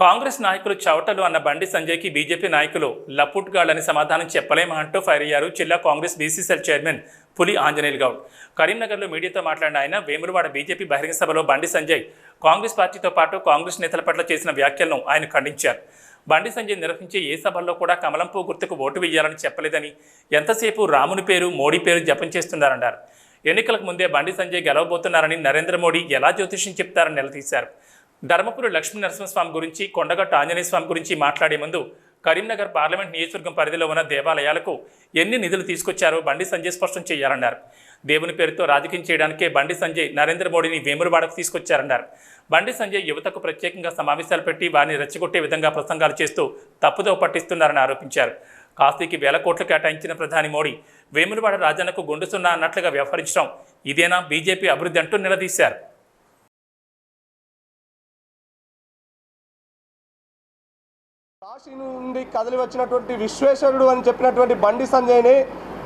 కాంగ్రెస్ నాయకులు చవటలు అన్న బండి సంజయ్కి బీజేపీ నాయకులు లపుట్గాళ్ళని సమాధానం చెప్పలేమా అంటూ ఫైర్ అయ్యారు జిల్లా కాంగ్రెస్ బీసీసీఎల్ చైర్మన్ పులి ఆంజనేయులు గౌడ్. కరీంనగర్లో మీడియాతో మాట్లాడిన ఆయన వేములవాడ బీజేపీ బహిరంగ సభలో బండి సంజయ్ కాంగ్రెస్ పార్టీతో పాటు కాంగ్రెస్ నేతల పట్ల చేసిన వ్యాఖ్యలను ఆయన ఖండించారు. బండి సంజయ్ నిర్వహించే ఏ సభల్లో కూడా కమలంపు గుర్తుకు ఓటు వేయాలని చెప్పలేదని ఎంతసేపు రాముని పేరు మోడీ పేరు జపం చేస్తున్నారన్నారు. ఎన్నికలకు ముందే బండి సంజయ్ గెలవబోతున్నారని నరేంద్ర మోడీ ఎలా జ్యోతిష్యం చెప్తారని నిలదీశారు. ధర్మపురి లక్ష్మీ నరసింహస్వామి గురించి కొండగట్టు ఆంజనేయ స్వామి గురించి మాట్లాడే ముందు కరీంనగర్ పార్లమెంట్ నియోజకవర్గం పరిధిలో ఉన్న దేవాలయాలకు ఎన్ని నిధులు తీసుకొచ్చారో బండి సంజయ్ స్పష్టం చేయాలన్నారు. దేవుని పేరుతో రాజకీయం చేయడానికే బండి సంజయ్ నరేంద్ర మోడీని వేములవాడకు తీసుకొచ్చారన్నారు. బండి సంజయ్ యువతకు ప్రత్యేకంగా సమావేశాలు పెట్టి వారిని రెచ్చగొట్టే విధంగా ప్రసంగాలు చేస్తూ తప్పుదో పట్టిస్తున్నారని ఆరోపించారు. కాశీకి వేల కోట్లు కేటాయించిన ప్రధాని మోడీ వేములవాడ రాజన్నకు గుండు సున్నా అన్నట్లుగా వ్యవహరించడం ఇదేనా బీజేపీ అభివృద్ధి అంటూ నిలదీశారు. కాశీ నుండి కదిలి వచ్చినటువంటి విశ్వేశ్వరుడు అని చెప్పినటువంటి బండి సంజయ్ని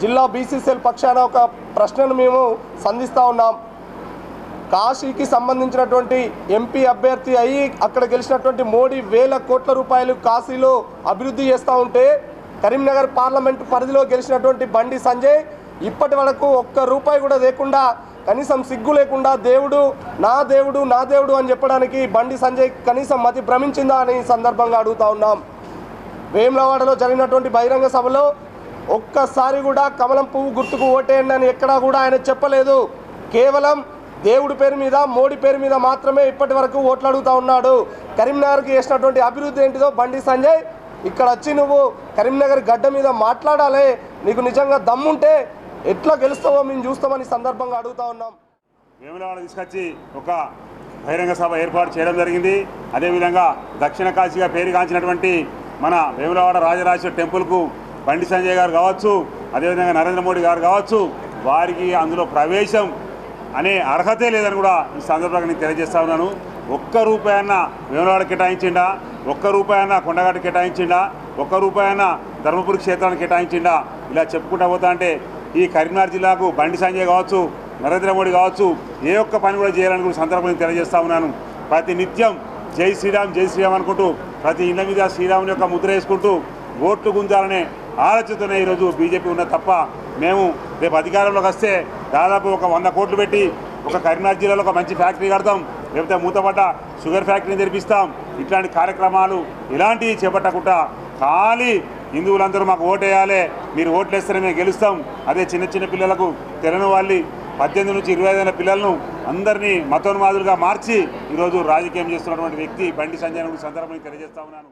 జిల్లా బీసీసీఎల్ పక్షాన ఒక ప్రశ్నను మేము సంధిస్తూ ఉన్నాం. కాశీకి సంబంధించినటువంటి ఎంపీ అభ్యర్థి అయ్యి అక్కడ గెలిచినటువంటి మోడీ వేల కోట్ల రూపాయలు కాశీలో అభివృద్ధి చేస్తూ ఉంటే కరీంనగర్ పార్లమెంటు పరిధిలో గెలిచినటువంటి బండి సంజయ్ ఇప్పటి వరకు ఒక్క రూపాయి కూడా లేకుండా కనీసం సిగ్గు లేకుండా దేవుడు నా దేవుడు నా దేవుడు అని చెప్పడానికి బండి సంజయ్ కనీసం మతి భ్రమించిందా అని ఈ సందర్భంగా అడుగుతా ఉన్నాం. వేములవాడలో జరిగినటువంటి బహిరంగ సభలో ఒక్కసారి కూడా కమలం పువ్వు గుర్తుకు ఓటేయండి అని ఎక్కడా కూడా ఆయన చెప్పలేదు. కేవలం దేవుడి పేరు మీద మోడీ పేరు మీద మాత్రమే ఇప్పటి వరకు ఓట్లు అడుగుతా ఉన్నాడు. కరీంనగర్కి చేసినటువంటి అభివృద్ధి ఏంటిదో బండి సంజయ్ ఇక్కడ వచ్చి నువ్వు కరీంనగర్ గడ్డ మీద మాట్లాడాలి. నీకు నిజంగా దమ్ముంటే ఎట్లా గెలుస్తావో మేము చూస్తామని సందర్భంగా అడుగుతా ఉన్నాం. వేములవాడ తీసుకొచ్చి ఒక బహిరంగ సభ ఏర్పాటు చేయడం జరిగింది. అదేవిధంగా దక్షిణ కాశీగా పేరుగాంచినటువంటి మన వేములవాడ రాజరాజేశ్వర టెంపుల్కు బండి సంజయ్ గారు కావచ్చు అదేవిధంగా నరేంద్ర మోడీ గారు కావచ్చు వారికి అందులో ప్రవేశం అనే అర్హతే లేదని కూడా ఈ సందర్భంగా నేను తెలియజేస్తా ఉన్నాను. ఒక్క రూపాయన్న వేములవాడ కేటాయించిండా? ఒక్క రూపాయన్న కొండగట్టు కేటాయించిండా? ఒక్క రూపాయన్న ధర్మపురి క్షేత్రాన్ని కేటాయించిండా? ఇలా చెప్పుకుంటా పోతా అంటే ఈ కరీంనగర్ జిల్లాకు బండి సంజయ్ కావచ్చు నరేంద్ర మోడీ కావచ్చు ఏ ఒక్క పని కూడా చేయాలని కూడా సందర్భంగా తెలియజేస్తా ఉన్నాను. ప్రతి నిత్యం జై శ్రీరామ్ జై శ్రీరామ్ అనుకుంటూ ప్రతి ఇళ్ళ మీద శ్రీరాముని యొక్క ముద్ర వేసుకుంటూ ఓట్లు గుంజాలనే ఆలోచనతోనే ఈరోజు బీజేపీ ఉన్నది తప్ప మేము రేపు అధికారంలోకి వస్తే దాదాపు ఒక వంద కోట్లు పెట్టి ఒక కరీంనగర్ జిల్లాలో ఒక మంచి ఫ్యాక్టరీ కడతాం లేకపోతే మూతపడ్డ షుగర్ ఫ్యాక్టరీని తెరిపిస్తాం. ఇట్లాంటి కార్యక్రమాలు ఇలాంటివి చేపట్టకుండా ఖాళీ హిందువులందరూ మాకు ఓటేయాలి మీరు ఓట్లేస్తేనే మేము గెలుస్తాం. అదే చిన్న చిన్న పిల్లలకు తెలియని వాళ్ళు పద్దెనిమిది నుంచి ఇరవై ఐదు పిల్లలను అందరినీ మతోన్మాదులుగా మార్చి ఈరోజు రాజకీయం చేస్తున్నటువంటి వ్యక్తి బండి సంజయ్ సందర్భంగా తెలియజేస్తా ఉన్నాను.